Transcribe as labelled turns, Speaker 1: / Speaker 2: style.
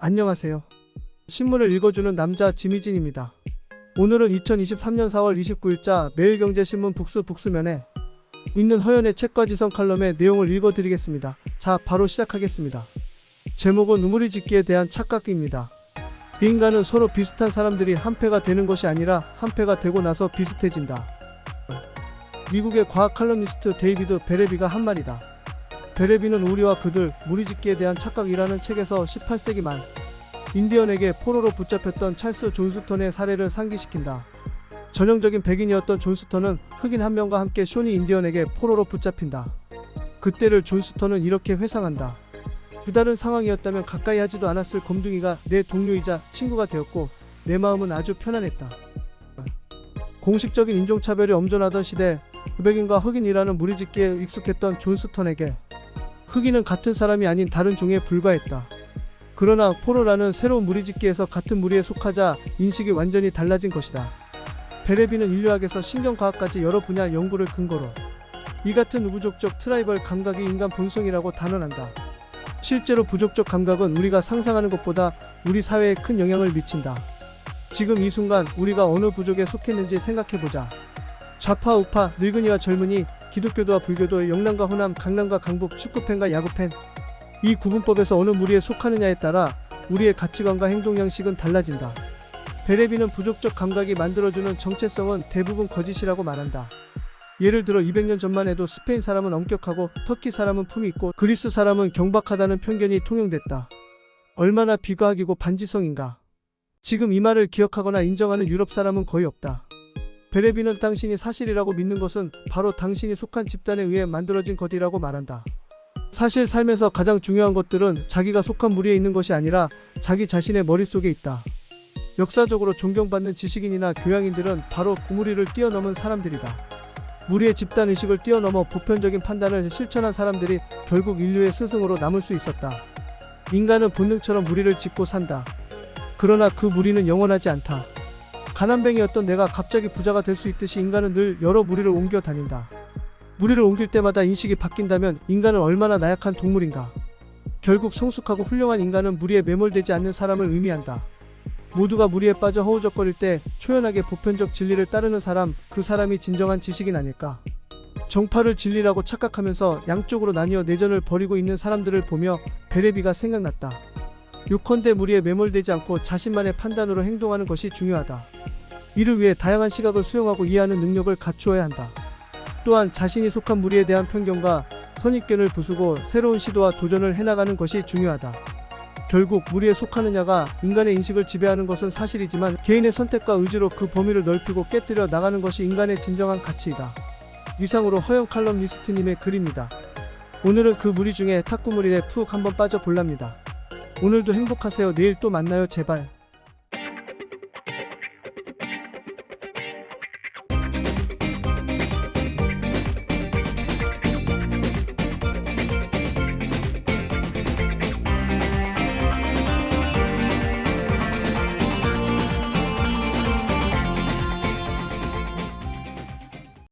Speaker 1: 안녕하세요. 신문을 읽어주는 남자 지미진입니다. 오늘은 2023년 4월 29일자 매일경제신문 북수 북수면에 있는 허연의 책과 지성 칼럼의 내용을 읽어드리겠습니다. 자, 바로 시작하겠습니다. 제목은 우물이 짓기에 대한 착각입니다. 인간은 서로 비슷한 사람들이 한패가 되는 것이 아니라 한패가 되고 나서 비슷해진다. 미국의 과학 칼럼니스트 데이비드 베레비가 한 말이다. 베레비는 우리와 그들, 무리짓기에 대한 착각이라는 책에서 18세기 말 인디언에게 포로로 붙잡혔던 찰스 존스턴의 사례를 상기시킨다. 전형적인 백인이었던 존스턴은 흑인 한 명과 함께 쇼니 인디언에게 포로로 붙잡힌다. 그때를 존스턴은 이렇게 회상한다. 그다른 상황이었다면 가까이 하지도 않았을 곰둥이가 내 동료이자 친구가 되었고 내 마음은 아주 편안했다. 공식적인 인종차별이 엄존하던 시대 흑백인과 흑인이라는 무리짓기에 익숙했던 존스턴에게 흑인은 같은 사람이 아닌 다른 종에 불과했다. 그러나 포로라는 새로운 무리짓기에서 같은 무리에 속하자 인식이 완전히 달라진 것이다. 베레비는 인류학에서 신경과학까지 여러 분야 연구를 근거로 이 같은 우부족적 트라이벌 감각이 인간 본성이라고 단언한다. 실제로 부족적 감각은 우리가 상상하는 것보다 우리 사회에 큰 영향을 미친다. 지금 이 순간 우리가 어느 부족에 속했는지 생각해보자. 좌파 우파 늙은이와 젊은이 기독교도와 불교도의 영남과 호남 강남과 강북 축구팬과 야구팬 이 구분법에서 어느 무리에 속하느냐에 따라 우리의 가치관과 행동 양식은 달라진다. 베레비는 부족적 감각이 만들어주는 정체성은 대부분 거짓이라고 말한다. 예를 들어 200년 전만 해도 스페인 사람은 엄격하고 터키 사람은 품이 있고 그리스 사람은 경박하다는 편견이 통용됐다. 얼마나 비과학이고 반지성인가. 지금 이 말을 기억하거나 인정하는 유럽 사람은 거의 없다. 베레비는 당신이 사실이라고 믿는 것은 바로 당신이 속한 집단에 의해 만들어진 것이라고 말한다. 사실 삶에서 가장 중요한 것들은 자기가 속한 무리에 있는 것이 아니라 자기 자신의 머릿속에 있다. 역사적으로 존경받는 지식인이나 교양인들은 바로 그 무리를 뛰어넘은 사람들이다. 무리의 집단 의식을 뛰어넘어 보편적인 판단을 실천한 사람들이 결국 인류의 스승으로 남을 수 있었다. 인간은 본능처럼 무리를 짓고 산다. 그러나 그 무리는 영원하지 않다. 가난뱅이였던 내가 갑자기 부자가 될 수 있듯이 인간은 늘 여러 무리를 옮겨 다닌다. 무리를 옮길 때마다 인식이 바뀐다면 인간은 얼마나 나약한 동물인가. 결국 성숙하고 훌륭한 인간은 무리에 매몰되지 않는 사람을 의미한다. 모두가 무리에 빠져 허우적거릴 때 초연하게 보편적 진리를 따르는 사람, 그 사람이 진정한 지식인 아닐까. 정파를 진리라고 착각하면서 양쪽으로 나뉘어 내전을 벌이고 있는 사람들을 보며 베레비가 생각났다. 요컨대 무리에 매몰되지 않고 자신만의 판단으로 행동하는 것이 중요하다. 이를 위해 다양한 시각을 수용하고 이해하는 능력을 갖추어야 한다. 또한 자신이 속한 무리에 대한 편견과 선입견을 부수고 새로운 시도와 도전을 해나가는 것이 중요하다. 결국 무리에 속하느냐가 인간의 인식을 지배하는 것은 사실이지만 개인의 선택과 의지로 그 범위를 넓히고 깨뜨려 나가는 것이 인간의 진정한 가치이다. 이상으로 허영 칼럼 리스트님의 글입니다. 오늘은 그 무리 중에 탁구 무리에 푹 한번 빠져 볼랍니다. 오늘도 행복하세요. 내일 또 만나요. 제발.